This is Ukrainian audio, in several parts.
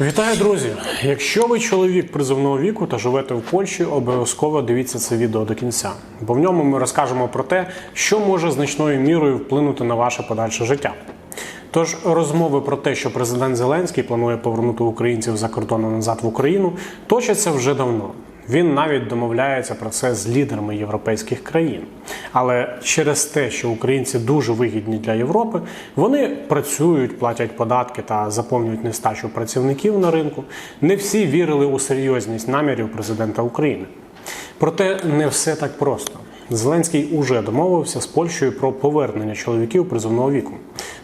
Вітаю, друзі! Якщо ви чоловік призовного віку та живете в Польщі, обов'язково дивіться це відео до кінця, бо в ньому ми розкажемо про те, що може значною мірою вплинути на ваше подальше життя. Тож розмови про те, що президент Зеленський планує повернути українців за кордону назад в Україну, точаться вже давно. Він навіть домовляється про це з лідерами європейських країн. Але через те, що українці дуже вигідні для Європи, вони працюють, платять податки та заповнюють нестачу працівників на ринку. Не всі вірили у серйозність намірів президента України. Проте не все так просто. Зеленський уже домовився з Польщею про повернення чоловіків призовного віку.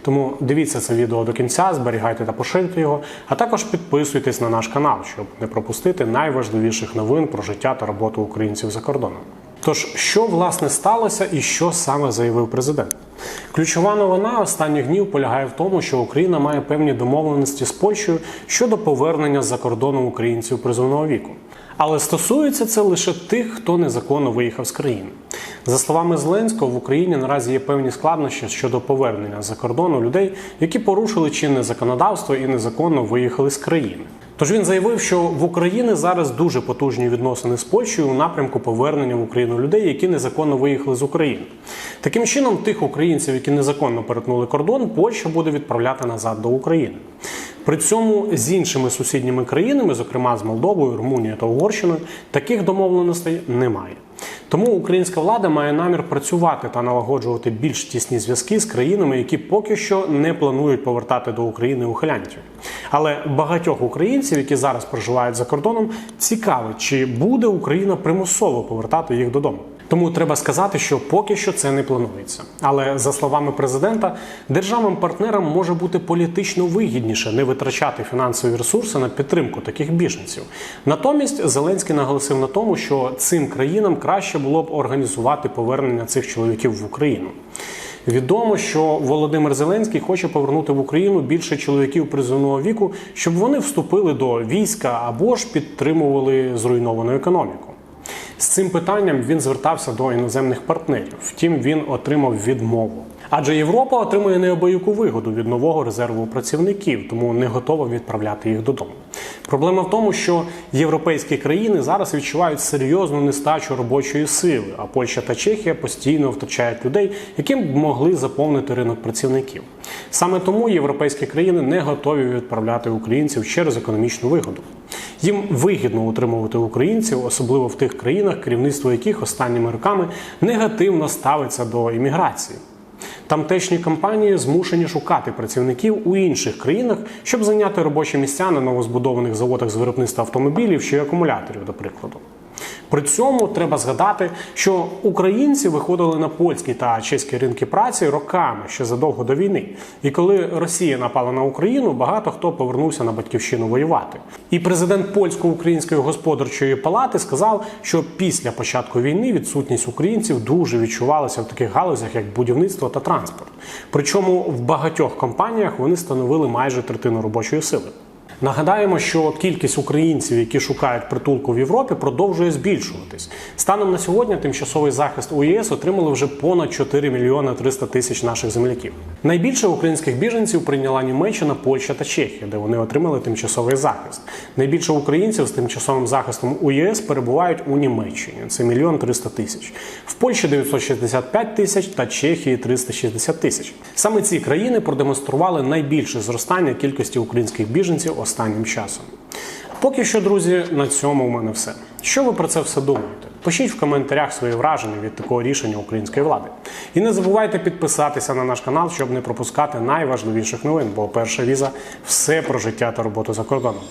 Тому дивіться це відео до кінця, зберігайте та поширюйте його, а також підписуйтесь на наш канал, щоб не пропустити найважливіших новин про життя та роботу українців за кордоном. Тож, що власне сталося і що саме заявив президент? Ключова новина останніх днів полягає в тому, що Україна має певні домовленості з Польщею щодо повернення за кордоном українців призовного віку. Але стосується це лише тих, хто незаконно виїхав з країни. За словами Зеленського, в Україні наразі є певні складнощі щодо повернення за кордону людей, які порушили чинне законодавство і незаконно виїхали з країни. Тож він заявив, що в Україні зараз дуже потужні відносини з Польщею у напрямку повернення в Україну людей, які незаконно виїхали з України. Таким чином, тих українців, які незаконно перетнули кордон, Польща буде відправляти назад до України. При цьому з іншими сусідніми країнами, зокрема з Молдовою, Румунією та Угорщиною, таких домовленостей немає. Тому українська влада має намір працювати та налагоджувати більш тісні зв'язки з країнами, які поки що не планують повертати до України ухилянтів. Але багатьох українців, які зараз проживають за кордоном, цікавить, чи буде Україна примусово повертати їх додому. Тому треба сказати, що поки що це не планується. Але за словами президента, державам-партнерам може бути політично вигідніше не витрачати фінансові ресурси на підтримку таких біженців. Натомість Зеленський наголосив на тому, що цим країнам краще було б організувати повернення цих чоловіків в Україну. Відомо, що Володимир Зеленський хоче повернути в Україну більше чоловіків призовного віку, щоб вони вступили до війська або ж підтримували зруйновану економіку. З цим питанням він звертався до іноземних партнерів. Втім, він отримав відмову. Адже Європа отримує неабияку вигоду від нового резерву працівників, тому не готова відправляти їх додому. Проблема в тому, що європейські країни зараз відчувають серйозну нестачу робочої сили, а Польща та Чехія постійно втрачають людей, які б могли заповнити ринок працівників. Саме тому європейські країни не готові відправляти українців через економічну вигоду. Їм вигідно утримувати українців, особливо в тих країнах, керівництво яких останніми роками негативно ставиться до імміграції. Тамтешні компанії змушені шукати працівників у інших країнах, щоб зайняти робочі місця на новозбудованих заводах з виробництва автомобілів чи акумуляторів, до прикладу. При цьому треба згадати, що українці виходили на польські та чеські ринки праці роками ще задовго до війни. І коли Росія напала на Україну, багато хто повернувся на батьківщину воювати. І президент польсько-української господарчої палати сказав, що після початку війни відсутність українців дуже відчувалася в таких галузях, як будівництво та транспорт. Причому в багатьох компаніях вони становили майже третину робочої сили. Нагадаємо, що кількість українців, які шукають притулку в Європі, продовжує збільшуватись. Станом на сьогодні тимчасовий захист у ЄС отримали вже понад 4 мільйони 300 тисяч наших земляків. Найбільше українських біженців прийняла Німеччина, Польща та Чехія, де вони отримали тимчасовий захист. Найбільше українців з тимчасовим захистом у ЄС перебувають у Німеччині. Це мільйон 300 тисяч. В Польщі 965 тисяч та Чехії 360 тисяч. Саме ці країни продемонстрували найбільше зростання кількості українських біженців останнім часом. Поки що, друзі, на цьому в мене все. Що ви про це все думаєте? Пишіть в коментарях свої враження від такого рішення української влади. І не забувайте підписатися на наш канал, щоб не пропускати найважливіших новин, бо перша віза все про життя та роботу за кордоном.